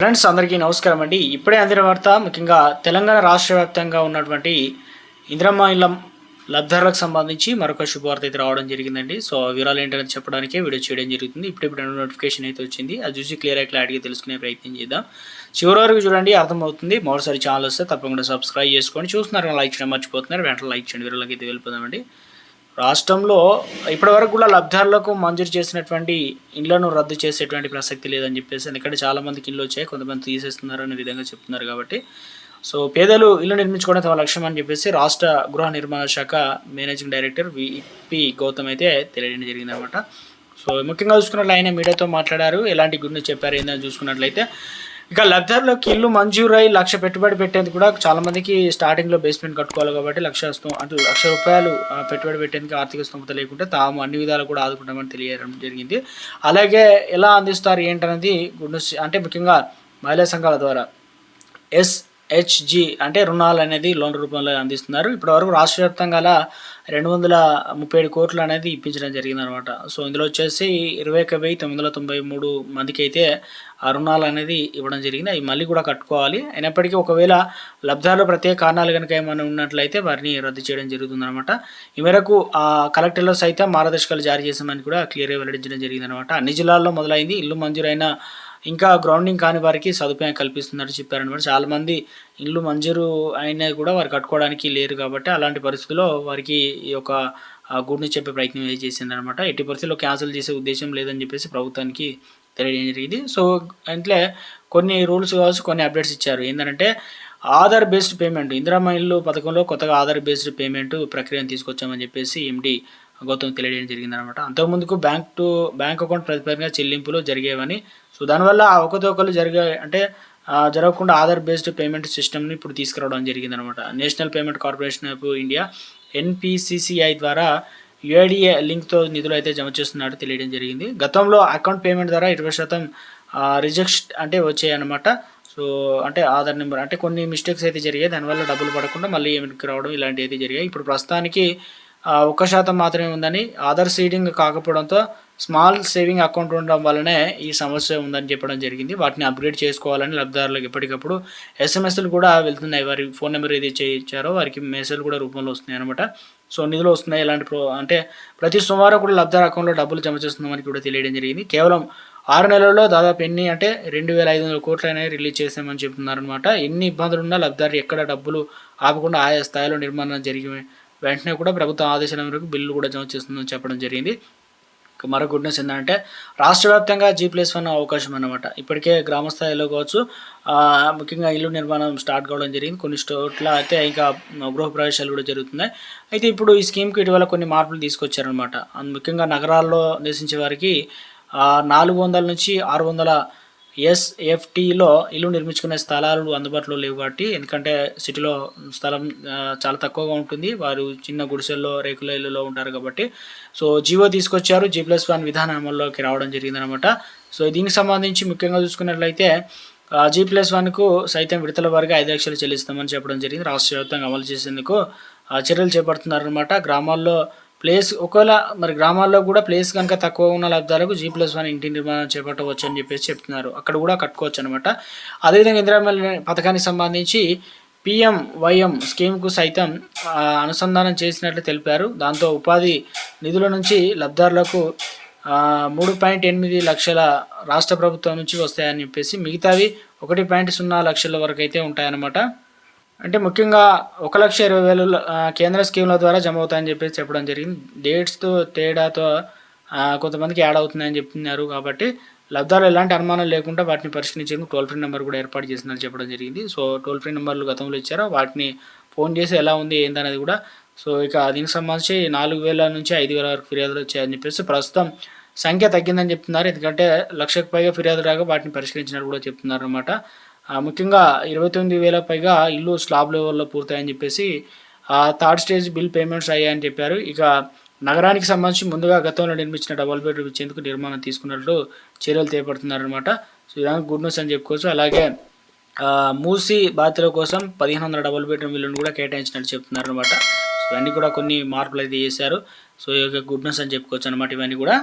Friends అందరికీ నమస్కారం అండి. ఇప్పుడే అందిన వార్త ముఖ్యంగా తెలంగాణ రాష్ట్ర వ్యాప్తంగా ఉన్నటువంటి ఇంద్రమ్మ ఇళ్ళం లబ్ధారులకు సంబంధించి మరొక శుభవార్త అయితే రావడం జరిగిందండి. సో వివరాలు ఏంటనేది చెప్పడానికే వీడియో చేయడం జరుగుతుంది. ఇప్పుడిప్పుడు ఇప్పుడు నోటిఫికేషన్ అయితే వచ్చింది. అది చూసి క్లియర్ క్లారిటీగా తెలుసుకునే ప్రయత్నం చేద్దాం. చివరి వరకు చూడండి అర్థమవుతుంది. మరోసారి ఛానల్ వస్తే తప్పకుండా సబ్స్క్రైబ్ చేసుకోండి చూస్తున్నారు. లైక్ చేయడం మర్చిపోతున్నారు. వెంటనే లైక్ చేయండి. వీరలకి అయితే వెళ్ళిపోదామండి. రాష్ట్రంలో ఇప్పటివరకు కూడా లబ్ధిదారులకు మంజూరు చేసినటువంటి ఇండ్లను రద్దు చేసేటువంటి ప్రసక్తి లేదని చెప్పేసి ఎందుకంటే చాలామందికి ఇళ్ళు వచ్చాయి కొంతమంది తీసేస్తున్నారు అనే విధంగా చెప్తున్నారు కాబట్టి. సో పేదలు ఇల్లు నిర్మించుకోవడం తమ లక్ష్యం అని చెప్పేసి రాష్ట్ర గృహ నిర్మాణ శాఖ మేనేజింగ్ డైరెక్టర్ విపి గౌతమ్ అయితే తెలియడం జరిగిందనమాట సో ముఖ్యంగా చూసుకున్నట్లు ఆయన మీడియాతో మాట్లాడారు. ఎలాంటి గురించి చెప్పారు ఏందని చూసుకున్నట్లయితే ఇక లబ్ధారులకు ఇల్లు మంజూరై లక్ష పెట్టుబడి పెట్టేందుకు కూడా చాలా మందికి స్టార్టింగ్లో బేస్మెంట్ కట్టుకోవాలి కాబట్టి లక్ష స్తో- అంటే లక్ష రూపాయలు పెట్టుబడి పెట్టేందుకు ఆర్థిక స్తోమత లేకుంటే తాము అన్ని విధాలు కూడా ఆదుకుంటామని తెలియడం జరిగింది. అలాగే ఎలా అందిస్తారు ఏంటనేది గుడ్ అంటే ముఖ్యంగా మహిళా సంఘాల ద్వారా. ఎస్ హెచ్జి అంటే రుణాలు అనేది లోన్ రూపంలో అందిస్తున్నారు. ఇప్పటివరకు రాష్ట్ర వ్యాప్తంగా అలా రెండు వందల ముప్పై ఏడు కోట్లు అనేది ఇప్పించడం జరిగింది అనమాట సో ఇందులో వచ్చేసి ఇరవై ఒక వెయ్యి తొమ్మిది వందల తొంభై మూడు మందికి అయితే ఆ రుణాలు అనేది ఇవ్వడం జరిగింది. అవి మళ్ళీ కూడా కట్టుకోవాలి. అయినప్పటికీ ఒకవేళ లబ్ధాలు ప్రత్యేక కారణాలు కనుక ఏమైనా ఉన్నట్లయితే వారిని రద్దు చేయడం జరుగుతుంది అనమాట ఈ మేరకు ఆ కలెక్టర్లో సైతం మార్గదర్శకాలు జారీ చేసామని కూడా క్లియర్గా వెల్లడించడం జరిగింది అనమాట అన్ని జిల్లాల్లో మొదలైంది. ఇల్లు మంజూరైన ఇంకా గ్రౌండింగ్ కాని వారికి సదుపాయం కల్పిస్తున్నట్టు చెప్పారనమాట చాలామంది ఇల్లు మంజూరు అయినా కూడా వారు కట్టుకోవడానికి లేరు కాబట్టి అలాంటి పరిస్థితుల్లో వారికి ఈ యొక్క గుడిని చెప్పే ప్రయత్నం అయితే చేసిందనమాట ఎట్టి పరిస్థితుల్లో క్యాన్సిల్ చేసే ఉద్దేశం లేదని చెప్పేసి ప్రభుత్వానికి తెలియడం జరిగింది. సో అంటే కొన్ని రూల్స్ కావచ్చు కొన్ని అప్డేట్స్ ఇచ్చారు. ఏంటంటే ఆధార్ బేస్డ్ పేమెంట్ ఇందిరామ ఇల్లు పథకంలో కొత్తగా ఆధార్ బేస్డ్ పేమెంట్ ప్రక్రియను తీసుకొచ్చామని చెప్పేసి ఎండి గౌతమ్ తెలియడం జరిగిందనమాట. అంతకుముందుకు బ్యాంక్ టు బ్యాంక్ అకౌంట్ ప్రతిపరంగా చెల్లింపులు జరిగేవని సో దానివల్ల అవకతవకలు జరిగే అంటే జరగకుండా ఆధార్ బేస్డ్ పేమెంట్ సిస్టమ్ని ఇప్పుడు తీసుకురావడం జరిగిందనమాట. National payment corporation of India NPCCI ద్వారా యుఐడిఏ లింక్తో నిధులు అయితే జమ చేస్తున్నట్టు తెలియడం జరిగింది. గతంలో అకౌంట్ పేమెంట్ ద్వారా ఇరవై శాతం రిజెక్ట్ అంటే వచ్చాయన్నమాట. సో అంటే ఆధార్ నెంబర్ అంటే కొన్ని మిస్టేక్స్ అయితే జరిగాయి. దానివల్ల డబ్బులు పడకుండా మళ్ళీ ఏమిటికి రావడం ఇలాంటివి అయితే జరిగాయి. ఇప్పుడు ప్రస్తుతానికి ఒక్క శాతం మాత్రమే ఉందని ఆధార్ సీడింగ్ కాకపోవడంతో స్మాల్ సేవింగ్ అకౌంట్ ఉండడం వల్లనే ఈ సమస్య ఉందని చెప్పడం జరిగింది. వాటిని అప్గ్రేడ్ చేసుకోవాలని లబ్ధిదారులకు ఎప్పటికప్పుడు ఎస్ఎంఎస్లు కూడా వెళ్తున్నాయి. వారి ఫోన్ నెంబర్ ఏదైతే ఇచ్చారో వారికి మెసేజ్ కూడా రూపంలో వస్తున్నాయి అనమాట సో నిధులు వస్తున్నాయి. ఇలాంటి ప్రో అంటే ప్రతి సోమవారం కూడా లబ్ధార్ అకౌంట్లో డబ్బులు జమ చేస్తున్నామని కూడా తెలియడం జరిగింది. కేవలం ఆరు నెలల్లో దాదాపు ఎన్ని అంటే రెండు వేల ఐదు వందల కోట్లు అనేవి రిలీజ్ చేసామని చెప్తున్నారనమాట ఎన్ని ఇబ్బందులు ఉన్నా లబ్ధారు ఎక్కడ డబ్బులు ఆపకుండా ఆయా స్థాయిలో నిర్మాణం జరిగి వెంటనే కూడా ప్రభుత్వం ఆదేశాల మేరకు బిల్లు కూడా జమ చేస్తుందని చెప్పడం జరిగింది. మరో గుడ్ న్యూస్ ఏంటంటే రాష్ట్ర వ్యాప్తంగా జీ ప్లస్ వన్ అవకాశం అనమాట ఇప్పటికే గ్రామ స్థాయిలో కావచ్చు ముఖ్యంగా ఇల్లు నిర్మాణం స్టార్ట్ కావడం జరిగింది. కొన్ని చోట్ల అయితే ఇంకా గృహప్రవేశాలు కూడా జరుగుతున్నాయి. అయితే ఇప్పుడు ఈ స్కీమ్కి ఇటీవల కొన్ని మార్పులు తీసుకొచ్చారనమాట ముఖ్యంగా నగరాల్లో నివసించే వారికి నాలుగు వందల నుంచి ఆరు వందల ఎస్ఎఫ్టీలో ఇల్లు నిర్మించుకునే స్థలాలు అందుబాటులో లేవు కాబట్టి ఎందుకంటే సిటీలో స్థలం చాలా తక్కువగా ఉంటుంది. వారు చిన్న గుడిసెల్లో రేకుల ఇల్లులో ఉంటారు కాబట్టి. సో జియో తీసుకొచ్చారు. జీ ప్లస్ వన్ విధానం అమల్లోకి రావడం జరిగిందనమాట. సో దీనికి సంబంధించి ముఖ్యంగా చూసుకున్నట్లయితే జీ ప్లస్ వన్కు సైతం విడతల వారిగా ఐదు లక్షలు చెల్లిస్తామని చెప్పడం జరిగింది. రాష్ట్ర వ్యాప్తంగా అమలు చేసేందుకు చర్యలు చేపడుతున్నారనమాట. గ్రామాల్లో ప్లేస్ ఒకవేళ మరి గ్రామాల్లో కూడా ప్లేస్ కనుక తక్కువ ఉన్న లబ్ధాలకు జీ ప్లస్ వన్ ఇంటి నిర్మాణం చేపట్టవచ్చు అని చెప్పేసి చెప్తున్నారు. అక్కడ కూడా కట్టుకోవచ్చు అనమాట అదేవిధంగా ఇందిరామల్లి పథకానికి సంబంధించి పిఎం వైఎం స్కీమ్కు సైతం అనుసంధానం చేసినట్లు తెలిపారు. దాంతో ఉపాధి నిధుల నుంచి లబ్ధారులకు మూడు పాయింట్ ఎనిమిది లక్షల రాష్ట్ర ప్రభుత్వం నుంచి వస్తాయని చెప్పేసి మిగతావి ఒకటి పాయింట్ సున్నా లక్షల వరకు అయితే ఉంటాయన్నమాట. అంటే ముఖ్యంగా ఒక లక్ష ఇరవై వేలు కేంద్ర స్కీమ్ల ద్వారా జమ అవుతాయని చెప్పేసి చెప్పడం జరిగింది. డేట్స్తో తేడాతో కొంతమందికి యాడ్ అవుతుందని చెప్తున్నారు కాబట్టి లబ్ధాలు ఎలాంటి అనుమానం లేకుండా వాటిని పరిశీలించేందుకు టోల్ ఫ్రీ నెంబర్ కూడా ఏర్పాటు చేసిందని చెప్పడం జరిగింది. సో టోల్ ఫ్రీ నెంబర్లు గతంలో ఇచ్చారో? వాటిని ఫోన్ చేసి ఎలా ఉంది ఏందనేది కూడా. సో ఇక దీనికి సంబంధించి నాలుగు వేల నుంచి ఐదు వేల వరకు ఫిర్యాదులు వచ్చాయని చెప్పేసి ప్రస్తుతం సంఖ్య తగ్గిందని చెప్తున్నారు. ఎందుకంటే లక్షకు పైగా ఫిర్యాదు రాగా వాటిని పరిష్కరించినట్టు కూడా చెప్తున్నారు అనమాట ముఖ్యంగా ఇరవై తొమ్మిది వేల పైగా ఇల్లు స్లాబ్ లెవెల్లో పూర్తయని చెప్పేసి థర్డ్ స్టేజ్ బిల్ పేమెంట్స్ అయ్యాయని చెప్పారు. ఇక నగరానికి సంబంధించి ముందుగా గతంలో నిర్మించిన డబల్ బెడ్రూమ్ ఇచ్చేందుకు నిర్మాణం తీసుకున్నట్లు చర్యలు చేపడుతున్నారనమాట సో ఇదానికి గుడ్ న్యూస్ అని చెప్పుకోవచ్చు. అలాగే మూసి బాధితుల కోసం పదిహేను వందల డబుల్ బెడ్రూమ్ ఇల్లును కూడా కేటాయించినట్టు చెప్తున్నారు అనమాట సో ఇవన్నీ కూడా కొన్ని మార్పులు అయితే చేశారు. సో ఈ యొక్క గుడ్ న్యూస్ అని చెప్పుకోవచ్చు అనమాట ఇవన్నీ కూడా.